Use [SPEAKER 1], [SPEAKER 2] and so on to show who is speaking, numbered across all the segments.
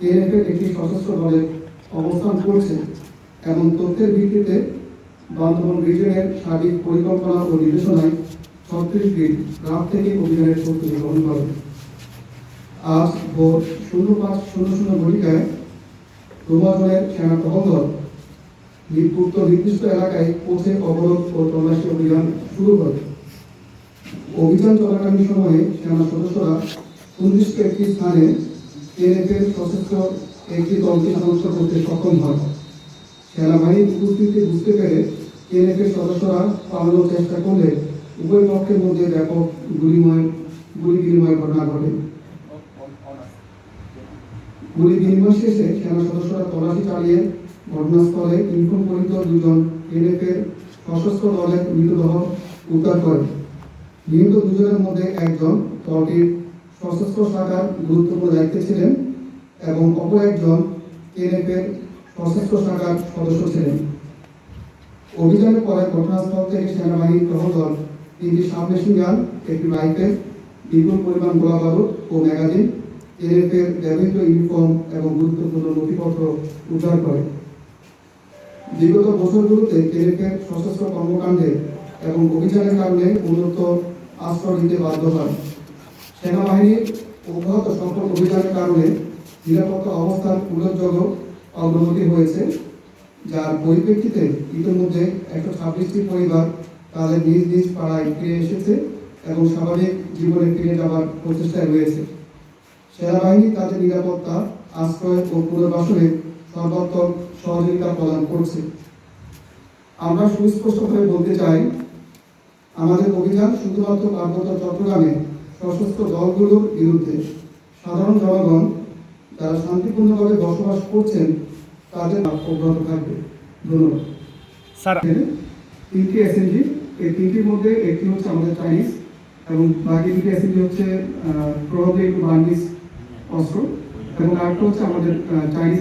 [SPEAKER 1] এনএফের একটি সশস্ত্র দলে অবস্থান করছে। এমন তথ্যের ভিত্তিতে বান্ধবন রিজনের সার্বিক পরিকল্পনা ও নির্দেশনায় ছত্রিশ দিন রাত থেকে অভিযানের প্রস্তুতি গ্রহণ করে আজ ভোর শূন্য পাঁচ শূন্য শূন্য ঘটিকায় রোমাজনের সেনা টহল দল উক্ত নির্দিষ্ট এলাকায় পৌঁছে অবরোধ ও তল্লাশি অভিযান শুরু করে অভিযান চলাকালীন সময়ে সেনা সদস্যরা সুনির্দিষ্ট একটি স্থানে এনএফের সশস্ত্র একটি দলকে শনাক্ত করতে সক্ষম হয়। সেনাবাহিনীর উপস্থিতি বুঝতে পেরে এনএফের সদস্যরা পালানোর চেষ্টা করলে উভয় পক্ষের মধ্যে ব্যাপক গুলিময় গুলি বিনিময় ঘটনা ঘটে। গুলি বিনিময় শেষে সেনা সদস্যরা তল্লাশি চালিয়ে ঘটনাস্থলে ইনফর্ম পরিত দুজন এনএফের সশস্ত্র দলের মৃতদেহ উদ্ধার করে নিহত দুজনের মধ্যে একজন দলটির সশস্ত্র শাখার গুরুত্বপূর্ণ দায়িত্বে ছিলেন এবং অপর একজন এনএফের সশস্ত্র শাখার সদস্য ছিলেন। অভিযানের পরে ঘটনাস্থল থেকে সেনাবাহিনীর টহল দল তিনটি সাবমেশিন গান একটি রাইফেল, বিপুল পরিমাণ গোলা বারুদ ও ম্যাগাজিন, এনএফের ব্যবহৃত ইউনিফর্ম এবং গুরুত্বপূর্ণ নথিপত্র উদ্ধার করে। বিগত বছরগুলোতে এনএফের সশস্ত্র কর্মকাণ্ডে এবং অভিযানের কারণে উন্নত আশ্রয় দিতে বাধ্য হয়। সেনাবাহিনীর অব্যাহত সফল অভিযানের কারণে নিরাপত্তা অবস্থার উল্লেখযোগ্য অগ্রগতি হয়েছে, যার পরিপ্রেক্ষিতে ইতিমধ্যে একশো ছাব্বিশটি পরিবার তাদের নিজ নিজ পাড়ায় ফিরে এসেছে এবং স্বাভাবিক জীবনে ফিরে যাওয়ার প্রচেষ্টায় রয়েছে। সেনাবাহিনী তাদের নিরাপত্তা, আশ্রয় ও পুনর্বাসনে সর্বাত্মক সহযোগিতা প্রদান করছে। আমরা সুস্পষ্টভাবে বলতে চাই, আমাদের অভিযান শুধুমাত্র পার্বত্য চট্টগ্রামে সশস্ত্র দলগুলোর বিরুদ্ধে সাধারণ জনগণ যারা শান্তিপূর্ণভাবে বসবাস করছেন তাদের অব্যাহত থাকবে। ধন্যবাদ।
[SPEAKER 2] স্যার
[SPEAKER 1] তিনটি এসএনজি এই তিনটির মধ্যে একটি হচ্ছে আমাদের চাইনিজ এবং বাকি দুটি এসএনজি হচ্ছে প্রভাবে একটু বার্মিজ অস্ত্র এবং আরেকটা হচ্ছে আমাদের চাইনিজ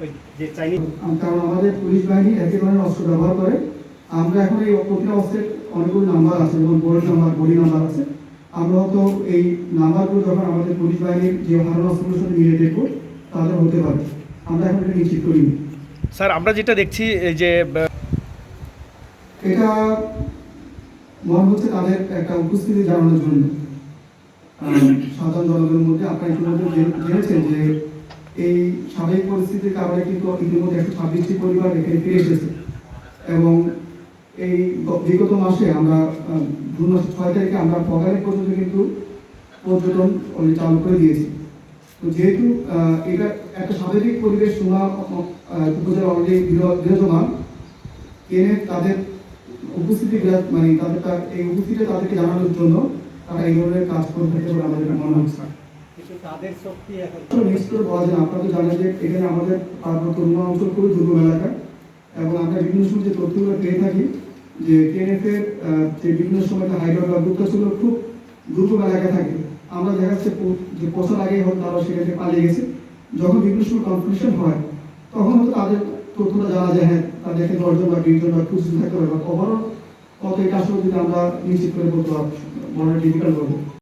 [SPEAKER 2] ওই
[SPEAKER 1] কারণ আমাদের পুলিশ বাহিনী একই ধরনের অস্ত্র ব্যবহার করে। আমরা এখন এই প্রতিটা অস্ত্রের অনেকগুলো নাম্বার আছে যেমন বোর্ড নাম্বার বডি নাম্বার আছে। আমরা তো এই নাম্বারগুলো যখন আমাদের পুলিশ বাহিনীর যে হারানো অস্ত্রগুলোর সাথে মিলিয়ে দেখব তাহলে হতে পারে। আমরা এখন এটা নিশ্চিত করিনি।
[SPEAKER 2] স্যার আমরা যেটা দেখছি এই যে
[SPEAKER 1] এটা মনে হচ্ছে তাদের একটা উপস্থিতি জানানোর জন্য। সাধারণ জনগণের মধ্যে আপনারা ইতিমধ্যে জেনে- জেনেছেন যে এই স্বাভাবিক পরিস্থিতির কারণে কিন্তু ইতিমধ্যে একশো ছাব্বিশটি পরিবার এখানে ফিরে এসেছে। এবং এই বিগত মাসে আমরা জুন মাসের ছয় তারিখে আমরা পগারে পর্যন্ত কিন্তু পর্যটন চালু করে দিয়েছি তো যেহেতু এটা একটা স্বাভাবিক পরিবেশ সোনা উপজেলা অলরেডি বিরাজমান এনে তাদের উপস্থিতি মানে তাদের তা- এই উপস্থিতি তাদেরকে জানানোর জন্য তারা এই ধরনের কাজ করে থাকে বলে আমাদের মনে হচ্ছে
[SPEAKER 2] তাদের শক্তি এখন
[SPEAKER 1] নিশ্চিত বলা যায়। আপনারা তো জানেন যে এখানে আমাদের পার্বত্য অঞ্চল খুবই দুর্গম এলাকা এবং আমরা বিভিন্ন সময় যে তথ্যগুলো পেয়ে থাকি, যে টিএনএফ এর যে বিভিন্ন সময় হাইড্রোড বা গুপ্তাসগুলো খুব দুর্গম এলাকায় থাকে। আমরা দেখা যাচ্ছে যে আগেই হয়তো তারা সেখান পালিয়ে গেছে। যখন বিভিন্ন সময় কনফিউশন হয়, তখন হয়তো তাদের তথ্যটা জানা যায় হ্যাঁ তাদের এখানে দশজন বা বিশ জন বা পঁচিশ জন থাকতে পারে বা ওভারঅল কত এটা আসলে যদি আমরা নিশ্চিত করে বলতে পারব বড় ডিফিকাল্ট হবে